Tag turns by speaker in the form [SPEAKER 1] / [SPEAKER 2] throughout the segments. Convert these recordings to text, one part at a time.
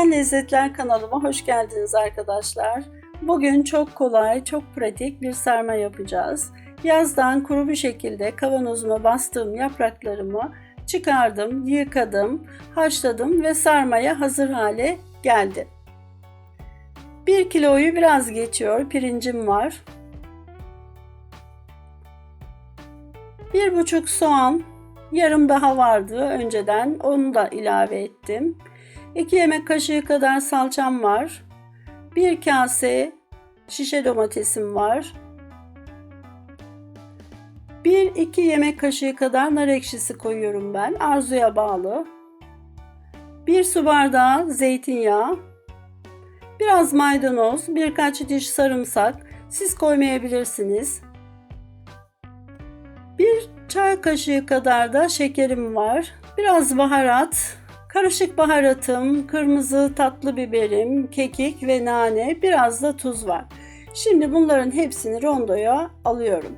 [SPEAKER 1] Özgül'den Lezzetler kanalıma hoş geldiniz arkadaşlar. Bugün çok kolay, çok pratik bir sarma yapacağız. Yazdan kuru bir şekilde kavanozuma bastığım yapraklarımı çıkardım, yıkadım, haşladım ve sarmaya hazır hale geldi. 1 kiloyu biraz geçiyor, pirincim var. 1,5 soğan, yarım daha vardı önceden, onu da ilave ettim. 2 yemek kaşığı kadar salçam var. 1 kase şişe domatesim var. 1-2 yemek kaşığı kadar nar ekşisi koyuyorum ben. Arzuya bağlı. 1 su bardağı zeytinyağı. Biraz maydanoz, birkaç diş sarımsak. Siz koymayabilirsiniz. 1 çay kaşığı kadar da şekerim var. Biraz baharat, Karışık baharatım, kırmızı tatlı biberim, kekik ve nane, biraz da tuz var. Şimdi bunların hepsini rondoya alıyorum.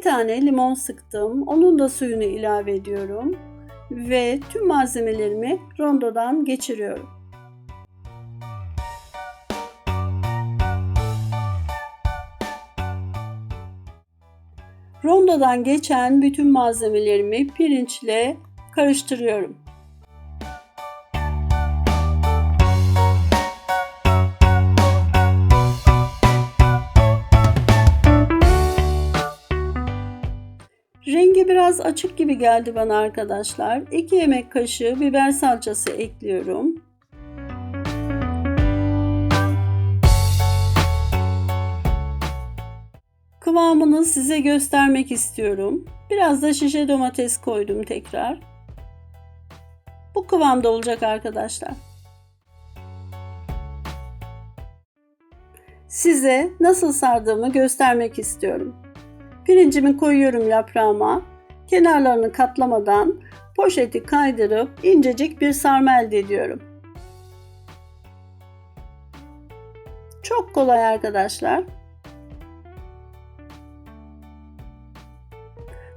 [SPEAKER 1] İki tane limon sıktım. Onun da suyunu ilave ediyorum. Ve tüm malzemelerimi rondodan geçiriyorum. Rondodan geçen bütün malzemelerimi pirinçle karıştırıyorum. Biraz açık gibi geldi bana arkadaşlar. 2 yemek kaşığı biber salçası ekliyorum. Kıvamını size göstermek istiyorum. Biraz da şişe domates koydum tekrar. Bu kıvamda olacak arkadaşlar. Size nasıl sardığımı göstermek istiyorum. Pirincimi koyuyorum yaprağıma. Kenarlarını katlamadan poşeti kaydırıp incecik bir sarma elde ediyorum. Çok kolay arkadaşlar.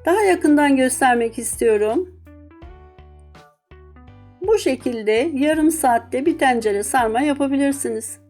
[SPEAKER 1] Daha yakından göstermek istiyorum. Bu şekilde yarım saatte bir tencere sarma yapabilirsiniz.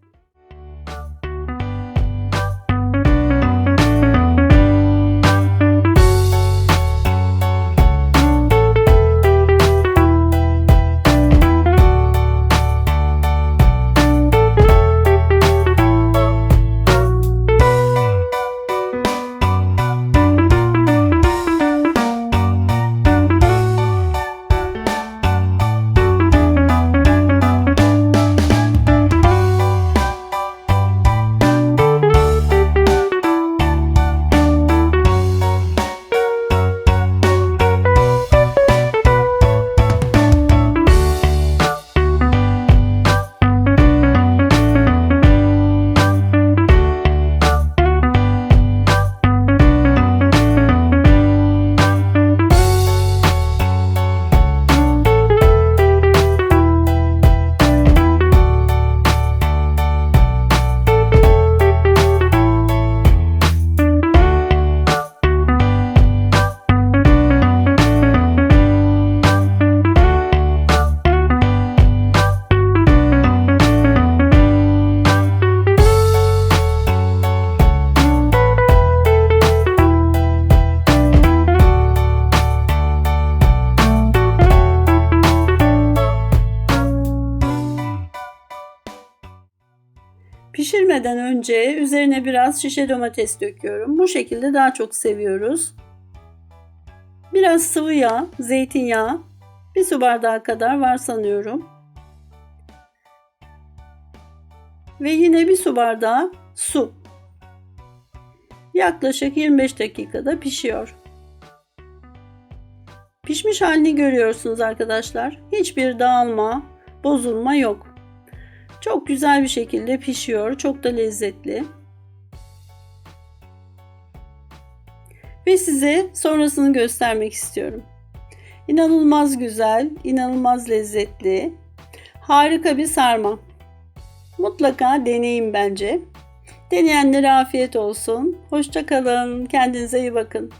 [SPEAKER 1] Pişirmeden önce üzerine biraz şişe domates döküyorum. Bu şekilde daha çok seviyoruz. Biraz sıvı yağ, zeytinyağı, bir su bardağı kadar var sanıyorum. Ve yine bir su bardağı su. Yaklaşık 25 dakikada pişiyor. Pişmiş halini görüyorsunuz arkadaşlar. Hiçbir dağılma, bozulma yok. Çok güzel bir şekilde pişiyor. Çok da lezzetli. ve size sonrasını göstermek istiyorum. İnanılmaz güzel, inanılmaz lezzetli, harika bir sarma. Mutlaka deneyin bence. Deneyenlere afiyet olsun. Hoşça kalın. Kendinize iyi bakın.